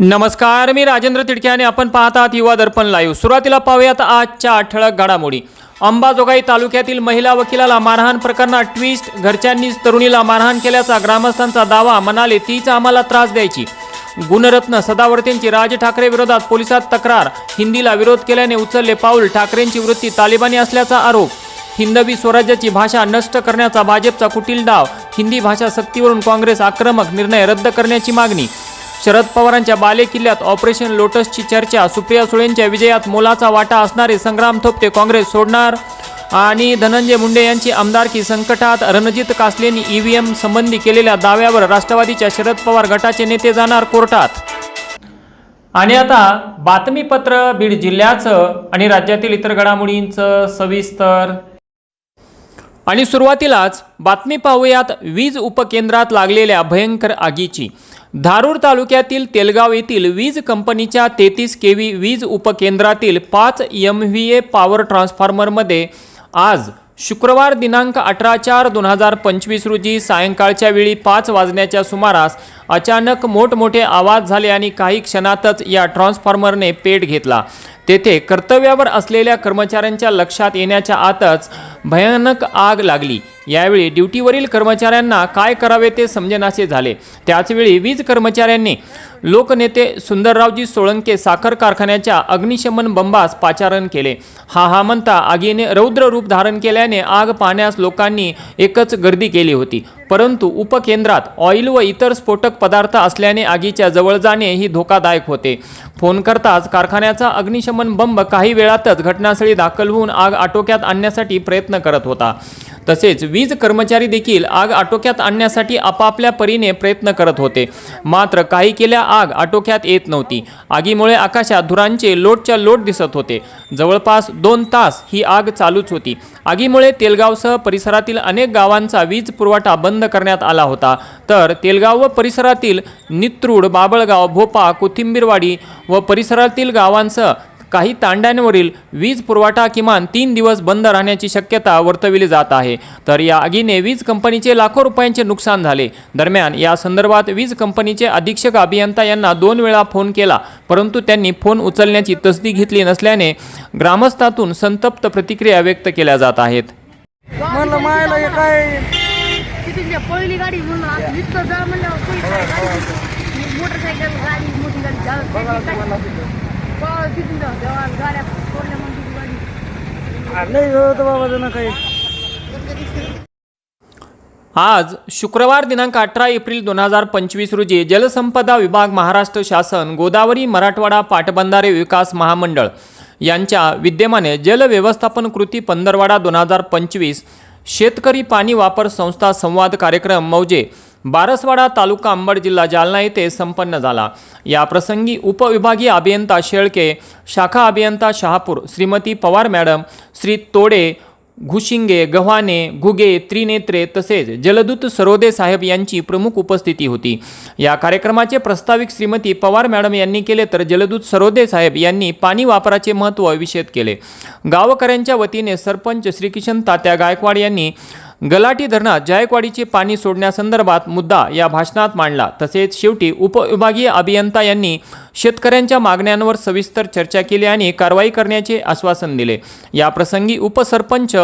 नमस्कार मी राजेंद्र तिडके आणि आपण पाहत आहात युवा दर्पण लाईव्ह सुरुवातीला पाहूयात आजच्या ठळक घडामोडी. अंबाजोगाई तालुक्यातील महिला वकिलाला मारहाण प्रकरणात ट्विस्ट घरच्यांनीच तरुणीला मारहाण केल्याचा ग्रामस्थांचा दावा म्हणाले तीच आम्हाला त्रास द्यायची. गुणरत्न सदावर्तेंची राज ठाकरे विरोधात पोलिसात तक्रार हिंदीला विरोध केल्याने उचलले पाऊल ठाकरेंची वृत्ती तालिबानी असल्याचा आरोप. हिंदवी स्वराज्याची भाषा नष्ट करण्याचा भाजपचा कुटील डाव हिंदी भाषा सक्तीवरून काँग्रेस आक्रमक निर्णय रद्द करण्याची मागणी. शरद पवारांच्या बालेकिल्ल्यात ऑपरेशन लोटसची चर्चा सुप्रिया सुळेंच्या विजयात मोलाचा वाटा असणारे संग्राम थोपटे काँग्रेस सोडणार आणि धनंजय मुंडे यांची आमदारकी संकटात रणजित कासलेंनी ईव्हीएम संबंधी केलेल्या दाव्यावर राष्ट्रवादीच्या शरद पवार गटाचे नेते जाणार कोर्टात. आणि आता बातमीपत्र बीड जिल्ह्याचं आणि राज्यातील इतर घडामोडींचं सविस्तर. आणि सुरुवातीलाच बातमी पाहूयात वीज उपकेंद्रात लागलेल्या भयंकर आगीची. धारूर तालुक्यातील तेलगाव येथील वीज कंपनीच्या तेहतीस के व्ही वीज उपकेंद्रातील पाच एम व्ही ए पॉवर ट्रान्सफॉर्मरमध्ये आज शुक्रवार दिनांक अठरा चार दोन हजार पंचवीस रोजी सायंकाळच्या वेळी पाच वाजण्याच्या सुमारास अचानक मोठमोठे आवाज झाले आणि काही क्षणातच या ट्रान्सफॉर्मरने पेट घेतला. तेथे कर्तव्यावर असलेल्या कर्मचाऱ्यांच्या लक्षात येण्याच्या आतच भयानक आग लागली. यावेळी ड्युटीवरील कर्मचाऱ्यांना काय करावे ते समजेनासे झाले. त्याचवेळी वीज कर्मचाऱ्यांनी लोकनेते सुंदररावजी सोळंके साखर कारखान्याच्या अग्निशमन बंबास पाचारण केले. हा हा म्हणता आगीने रौद्र रूप धारण केल्याने आग पाहण्यास लोकांनी एकच गर्दी केली होती. परंतु उपकेंद्रात ऑइल व इतर स्फोटक पदार्थ असल्याने आगीच्या जवळ जाणे ही धोकादायक होते. फोन करताच कारखान्याचा अग्निशमन बंब काही वेळातच घटनास्थळी दाखल होऊन आग आटोक्यात आणण्यासाठी प्रयत्न करत होता. तसेच वीज कर्मचारी देखील आग आटोक्यात आणण्यासाठी आपापल्या परीने प्रयत्न करत होते. मात्र काही केल्या आग आटोक्यात येत नव्हती. आगीमुळे आकाशात धुरांचे लोटच्या लोट दिसत होते. जवळपास दोन तास ही आग चालूच होती. आगीमुळे तेलगावसह परिसरातील अनेक गावांचा वीज पुरवठा बंद करण्यात आला होता. तर तेलगाव व परिसरातील नित्रूड बाबळगाव भोपा कोथिंबीरवाडी व परिसरातील गावांसह काही तांड्यांवरील वीज पुरवठा किमान तीन दिवस बंद राहण्याची शक्यता वर्तविली जात आहे. तर या आगीने वीज कंपनीचे लाखो रुपयांचे नुकसान झाले. दरम्यान या संदर्भात वीज कंपनीचे अधीक्षक अभियंता यांना दोन वेळा फोन केला परंतु त्यांनी फोन उचलण्याची तसदी घेतली नसल्याने ग्रामस्थातून संतप्त प्रतिक्रिया व्यक्त केल्या जात आहेत. पहिली म्हणून इतकं जा गाडी मोटरसायकल गाडी मोठी गाडी आज शुक्रवार दिनांक अठरा एप्रिल दोन हजार पंचवीस रोजी जलसंपदा विभाग महाराष्ट्र शासन गोदावरी मराठवाडा पाटबंधारे विकास महामंडळ यांच्या विद्यमाने जल व्यवस्थापन कृती पंधरवाडा दोन हजार पंचवीस शेतकरी पाणी वापर संस्था संवाद कार्यक्रम मौजे बारसवाडा तालुका अंबड जिल्हा जालना येथे संपन्न झाला. या प्रसंगी उपविभागीय अभियंता शेळके शाखा अभियंता शहापूर श्रीमती पवार मॅडम श्री तोडे घुशिंगे गव्हाणे घुगे त्रिनेत्रे तसेच जलदूत सरोदे साहेब यांची प्रमुख उपस्थिती होती. या कार्यक्रमाचे प्रस्ताविक श्रीमती पवार मॅडम यांनी केले तर जलदूत सरोदे साहेब यांनी पाणी वापराचे महत्त्व विषद केले. गावकऱ्यांच्या वतीने सरपंच श्रीकिशन तात्या गायकवाड यांनी गलाटी धरणात जायकवाडीचे पाणी सोडण्यासंदर्भात मुद्दा या भाषणात मांडला. तसेच शेवटी उपविभागीय अभियंता यांनी शेतकऱ्यांच्या मागण्यांवर सविस्तर चर्चा केली आणि कारवाई करण्याचे आश्वासन दिले. या प्रसंगी उपसरपंच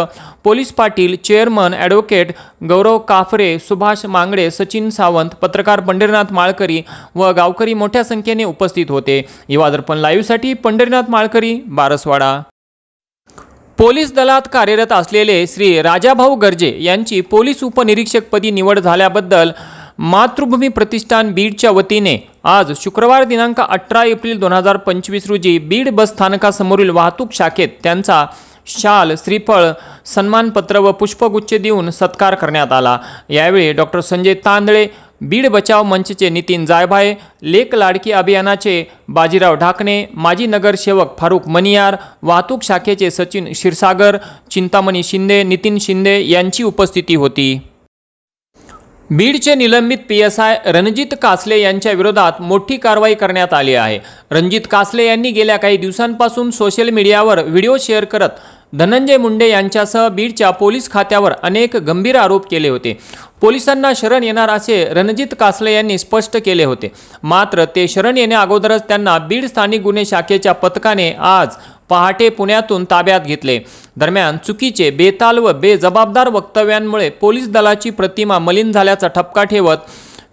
police patil chairman advocate Gaurav Kafare Subhash Mangde Sachin Sawant पत्रकार पंढरीनाथ माळकरी व गावकरी मोठ्या संख्येने उपस्थित होते. युवादर्पण लाईव्हसाठी पंढरीनाथ माळकरी बारसवाडा. पोलीस दलात कार्यरत असलेले श्री राजाभाऊ गर्जे यांची पोलीस उपनिरीक्षकपदी निवड झाल्याबद्दल मातृभूमी प्रतिष्ठान बीडच्या वतीने आज शुक्रवार दिनांक अठरा एप्रिल दोन हजार पंचवीस रोजी बीड बस स्थानकासमोरील वाहतूक शाखेत त्यांचा शाल श्रीफळ सन्मानपत्र व पुष्पगुच्छ देऊन सत्कार करण्यात आला. यावेळी डॉक्टर संजय तांदळे बीड बचाव मंचचे नितीन जायभाये लेक लाडकी अभियानाचे बाजीराव ढाकणे माजी नगरसेवक फारुख मनियार वाहतूक शाखेचे सचिन क्षीरसागर चिंतामणी शिंदे नितीन शिंदे यांची उपस्थिती होती. बीडचे निलंबित P S I Ranjit Kasle यांच्या विरोधात मोठी कारवाई करण्यात आली आहे. रणजित कासले यांनी गेल्या काही दिवसांपासून सोशल मीडियावर व्हिडिओ शेअर करत धनंजय मुंडे यांच्यासह बीडच्या पोलीस खात्यावर अनेक गंभीर आरोप केले होते. पोलिसांना शरण येणार असे रणजित कासले यांनी स्पष्ट केले होते. मात्र ते शरण येण्या अगोदरच त्यांना बीड स्थानिक गुन्हे शाखेच्या पथकाने आज पहाटे पुण्यातून ताब्यात घेतले. दरम्यान चुकीचे बेताल व बेजबाबदार वक्तव्यांमुळे पोलीस दलाची प्रतिमा मलिन झाल्याचा ठपका ठेवत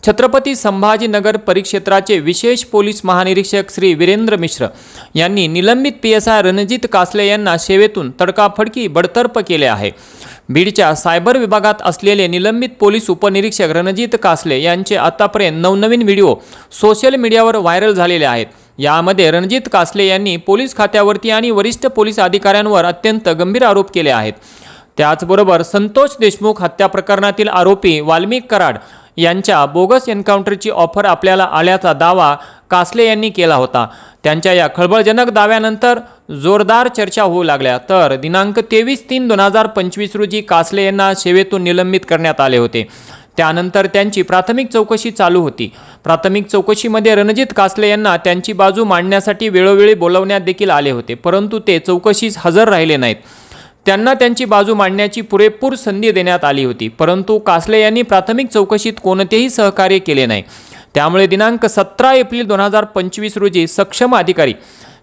छत्रपती संभाजीनगर परिक्षेत्राचे विशेष पोलीस महानिरीक्षक श्री वीरेंद्र मिश्र यांनी निलंबित P S I Ranjit Kasle यांना सेवेतून तडकाफडकी बडतर्फ केले आहे. बीडच्या सायबर विभागात असलेले निलंबित पोलीस उपनिरीक्षक रणजित कासले यांचे आतापर्यंत नवनवीन व्हिडिओ सोशल मीडियावर व्हायरल झालेले आहेत. यामध्ये रणजित कासले यांनी पोलीस खात्यावरती आणि वरिष्ठ पोलीस अधिकाऱ्यांवर अत्यंत गंभीर आरोप केले आहेत. त्याचबरोबर संतोष देशमुख हत्या प्रकरणातील आरोपी वाल्मिक कराड यांच्या बोगस एन्काउंटरची ऑफर आपल्याला आल्याचा दावा कासले यांनी केला होता. त्यांच्या या खळबळजनक दाव्यानंतर जोरदार चर्चा होऊ लागल्या. तर दिनांक तेवीस तीन दोन हजार पंचवीस रोजी कासले यांना सेवेतून निलंबित करण्यात आले होते. त्यानंतर त्यांची प्राथमिक चौकशी चालू होती. प्राथमिक चौकशीमध्ये रणजित कासले यांना त्यांची बाजू मांडण्यासाठी वेळोवेळी बोलवण्यात देखील आले होते परंतु ते चौकशीस हजर राहिले नाहीत. त्यांना त्यांची बाजू मांडण्याची पुरेपूर संधी देण्यात आली होती. परंतु कासले यांनी प्राथमिक चौकशीत कोणतेही सहकार्य केले नाही. त्यामुळे दिनांक सतरा एप्रिल दोन हजार पंचवीस रोजी सक्षम अधिकारी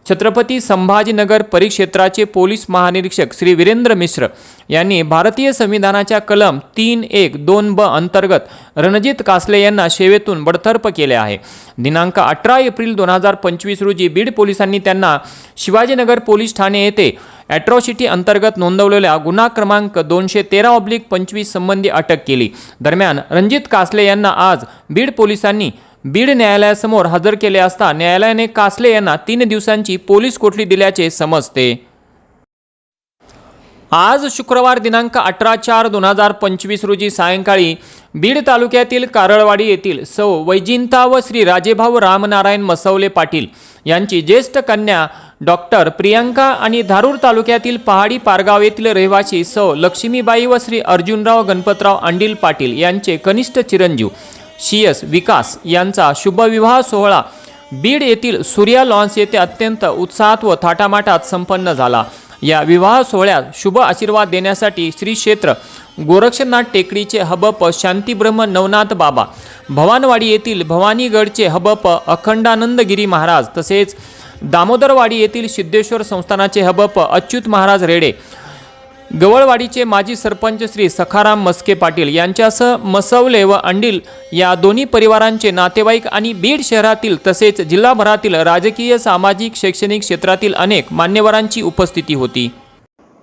छत्रपती संभाजीनगर परिक्षेत्राचे पोलीस महानिरीक्षक श्री वीरेंद्र मिश्र यांनी भारतीय संविधानाच्या कलम तीन एक दोन ब अंतर्गत रणजित कासले यांना सेवेतून बडतर्फ केले आहे. दिनांक अठरा एप्रिल दोन हजार पंचवीस रोजी बीड पोलिसांनी त्यांना शिवाजीनगर पोलीस ठाणे येथे ॲट्रॉसिटी अंतर्गत नोंदवलेल्या गुन्हा क्रमांक दोनशे तेरा ऑब्लिक पंचवीस संबंधी अटक केली. दरम्यान रणजित कासले यांना आज बीड पोलिसांनी बीड न्यायालयासमोर हजर केले असता न्यायालयाने कासले यांना तीन दिवसांची पोलीस कोठडी दिल्याचे समजते. आज शुक्रवार दिनांक अठरा चार दोन हजार पंचवीस रोजी सायंकाळी बीड तालुक्यातील कारळवाडी येथील सौ वैजिंता व श्री राजेभाऊ रामनारायण मसवले पाटील यांची ज्येष्ठ कन्या डॉक्टर प्रियंका आणि धारूर तालुक्यातील पहाडी पारगाव येथील रहिवासी सौ लक्ष्मीबाई व श्री अर्जुनराव गणपतराव अंडील पाटील यांचे कनिष्ठ चिरंजीव शियस विकास यांचा शुभविवाह सोहळा बीड येथील सूर्या लॉन्स येथे अत्यंत उत्साहात व थाटामाटात संपन्न झाला. या विवाह सोहळ्यात शुभ आशीर्वाद देण्यासाठी श्री क्षेत्र गोरक्षनाथ टेकडीचे हबप शांतीब्रह्म नवनाथ बाबा भवानवाडी येथील भवानीगडचे हबप अखंडानंदगिरी महाराज तसेच दामोदरवाडी येथील सिद्धेश्वर संस्थानाचे हबप अच्युत महाराज रेडे गवळवाडीचे माजी सरपंच श्री सखाराम मस्के पाटील यांच्यासह मसवले व अंडील या दोन्ही परिवारांचे नातेवाईक आणि बीड शहरातील तसेच जिल्हाभरातील राजकीय सामाजिक शैक्षणिक क्षेत्रातील अनेक मान्यवरांची उपस्थिती होती.